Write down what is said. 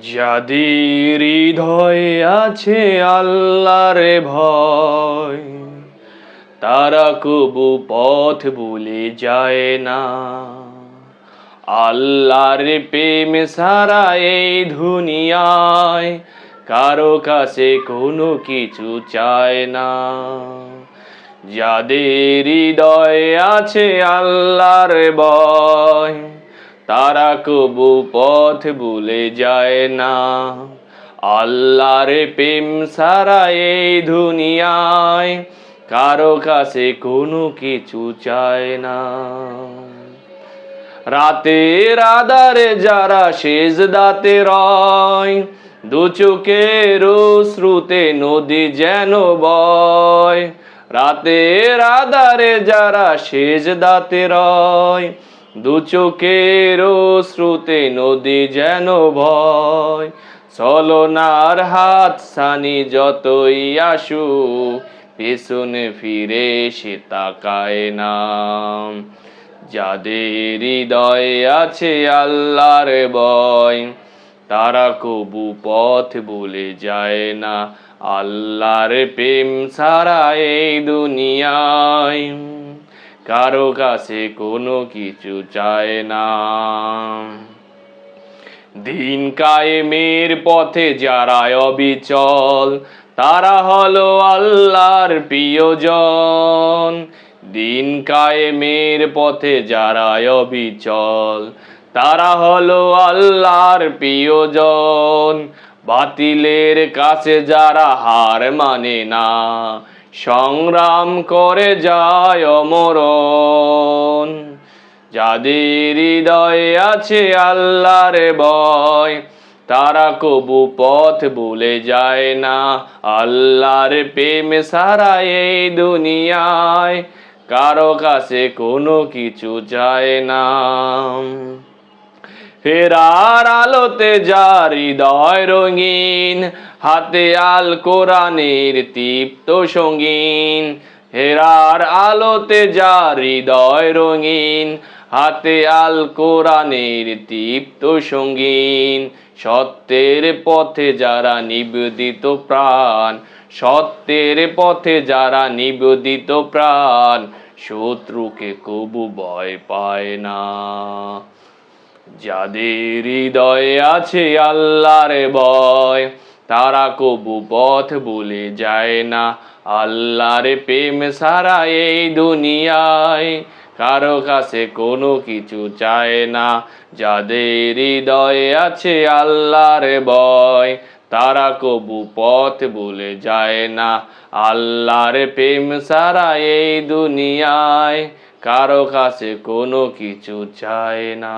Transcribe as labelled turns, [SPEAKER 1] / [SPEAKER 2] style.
[SPEAKER 1] যাদের হৃদয়ে আছে আল্লাহর ভয়, তারা কবু পথ ভুলে যায় না। আল্লাহর প্রেম সারা এই দুনিয়ায় কারও কাছে কোনো কিছু চায় না। যাদের হৃদয়ে আছে আল্লাহর ভয় তারা কবু পথ ভুলে যায় না। আল্লাহর প্রেম সারা এই দুনিয়ায় কারও কাছে কোনো কিছু চায় না। রাতের আধারে যারা শেষ দাতে রয়, দু চোখের শ্রুতে নদী যেন বয়। রাতের আধারে যারা শেষ দাতে রয় দু চোখের শ্রুতে নদী যেন ভয়। চলনার হাত সানি যতই আসু পেছনে ফিরে সে তাকায় নাম যাদের হৃদয়ে আছে আল্লাহর ভয়, তারা কবু পথ বলে যায় না। আল্লাহর প্রেম সারা এই দুনিয়ায় কারও কাছে কোনো কিছু চায় না। দিন কায়েমের পথে যারা অবিচল, তারা হলো আল্লাহর প্রিয়জন। দিন কায়েমের পথে যারা অবিচল, তারা হলো আল্লাহর প্রিয়জন। বাতিলের কাছে যারা হার মানে না সংগ্রাম করে যায় অমরণ। যাদের হৃদয়ে আছে আল্লাহর ভয়, তারা কবু পথ ভুলে যায় না। আল্লাহর প্রেম সারা এই দুনিয়ায়, কারও কাছে কোনো কিছু চায় না। ফেরার আলোতে যার হৃদয় রঙিন হাতে আল কোরআনের তৃপ্ত সঙ্গীন, হেরার আলোতে যার হৃদয় রঙিন, হাতে আল কোরআনের তৃপ্ত সঙ্গীন, সত্যের পথে যারা নিবেদিত প্রাণ, সত্যের পথে যারা নিবেদিত প্রাণ, শত্রুকে কবু ভয় পায় না। যাদের হৃদয়ে আছে আল্লাহর ভয় তারা কবু পথ বলে যায় না। আল্লাহর প্রেম সারা এই দুনিয়ায় কারও কাছে কোনো কিছু চায় না। যাদের হৃদয়ে আছে আল্লাহর ভয়, তারা কবু পথ বলে যায় না। আল্লাহর প্রেম সারা এই দুনিয়ায় কারও কাছে কোনো কিছু চায় না।